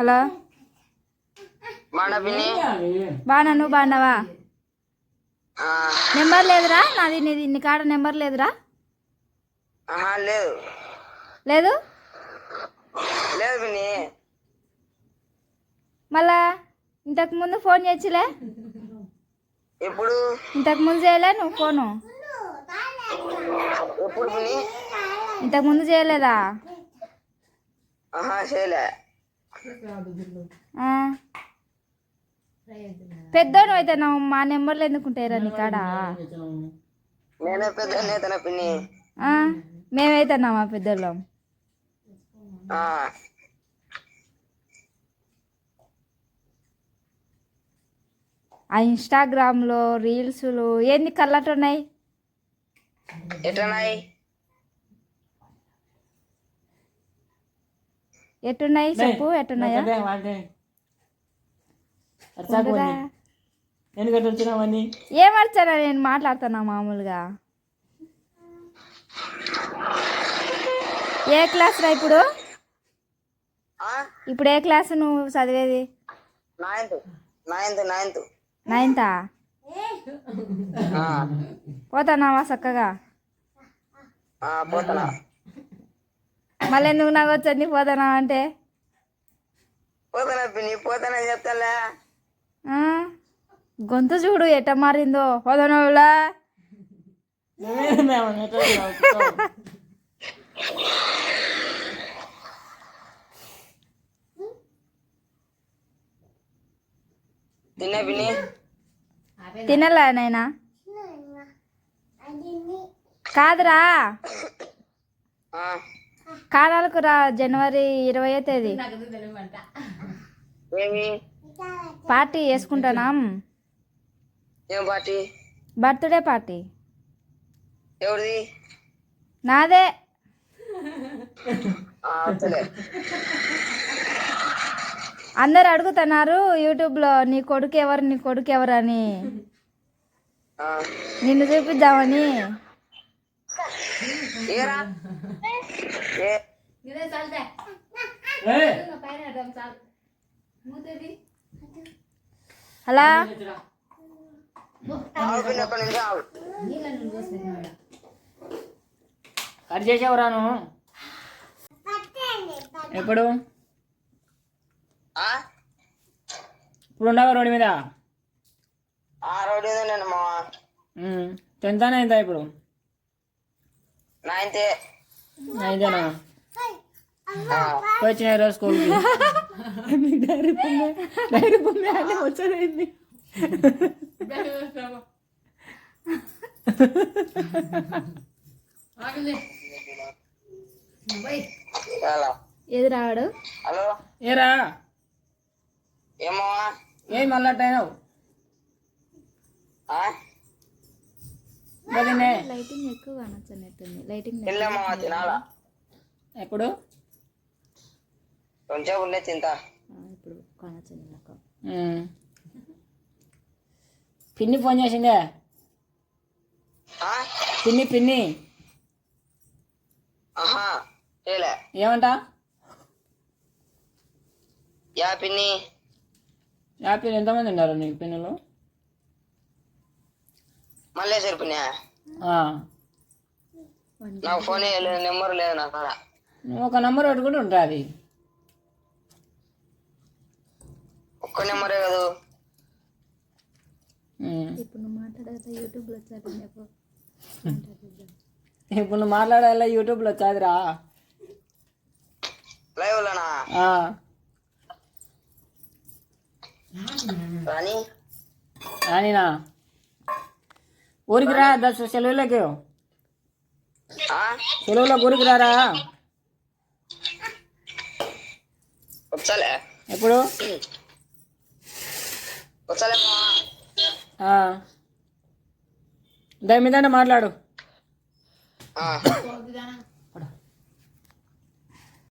Hello. బాగున్నా నువ్వు బాగున్నావా? నెంబర్ లేదురా? నాది నీది నీ కాడ నెంబర్ లేదురా? లేదు. లేదు? లేదు మళ్ళా ఇంతకు ముందు ఫోన్ చేయొచ్చులే ఎప్పుడు? ఇంతకు ముందు చేయలే నువ్వు ఫోను. ఎప్పుడు ఇంతకు ముందు చేయలేదా? చేయలే. పెద్దోడు అయితే మా నెంబర్లు ఎందుకుంటాయిరా నీ కాడ? మేమైతున్నామా పెద్దోళ్ళం. ఆ, ఇన్స్టాగ్రామ్లో రీల్స్లు ఏంది కళ్ళట్లు ఉన్నాయి? ఎట్టున్నాయి? చెప్పు ఎట్టున్నాయా? ఏమర్చానా నేను మాట్లాడుతున్నా మామూలుగా. ఏ క్లాస్ రా ఇప్పుడు? ఆ? ఇప్పుడు ఏ క్లాస్ నువ్వు చదివేది? నైన్త్. Ninth ninth. నైన్తా? ఆ, పోతున్నావా చక్కగా? ఆ, పోతున్నా. మళ్ళీ ఎందుకు నాకు వచ్చి పోతున్నావు అంటే? పోతున్నా పిన్ని పోతున్నా చెప్తాలే? గొంతు చూడు ఎట్ట మారిందో. పోతున్నావులా తిన్నా పిన్ని? తినలే నైనా కాదురా. ఆ, కానాలకు రా జనవరి ఇరవై తేదీ. ఏమి? పార్టీ ఏం పార్టీ? Birthday party. ఎవరిది? నాదే. అందరు అడుగుతున్నారు యూట్యూబ్లో నీ కొడుకు ఎవరు నీ కొడుకు ఎవరు అని. నిన్ను చూపిద్దామని. ఏరా? ఏ. హలో? కట్ చేసావురా నువ్వు? ఎప్పుడు? ఆ? ఇప్పుడు ఉండవా రోడ్డు మీద? ఆ రోడ్డు మీద అయిందా ఇప్పుడు? నైన్తే. అయితేనా ఆ, వచ్చిన ఈరోజు స్కూల్కి డైరీ డైరీ చాలా ఎదురాడు హలో. ఏరా ఏమో. ఏం మళ్ళా? వదినే లైటింగ్ ఎక్కువ కానొచ్చినట్టుంది లైటింగ్ ఎప్పుడు? కొంచెం ఉండే తింటా. ఇప్పుడు కానొచ్చింది నాకు. పిన్ని ఫోన్ చేసిందే? పిన్ని పిన్ని. ఆహా చేయలే ఏమంట? యా పిన్ని. యాపిల్ ఎంతమంది ఉన్నారు నీకు పిన్నులు? మల్లేశ్వరి పిన్ని ఆ. నాకు ఫోన్ లేదు నెంబర్ లేదు నా కాడ. ఒక నంబర్ పెట్టుకుంటే ఉంటుంది. ఒక్క నెంబరే కదా. ఇప్పుడు నువ్వు మాట్లాడేది యూట్యూబ్లో వచ్చాక చెప్పు ఇప్పుడు నువ్వు మాట్లాడాలా యూట్యూబ్లో వచ్చాదిరా. లోనా ఆ. ఊరికి రా దశ సెలవులకి? సెలవులకు ఊరికి రారా? ఎప్పుడు. దాని మీద మాట్లాడు.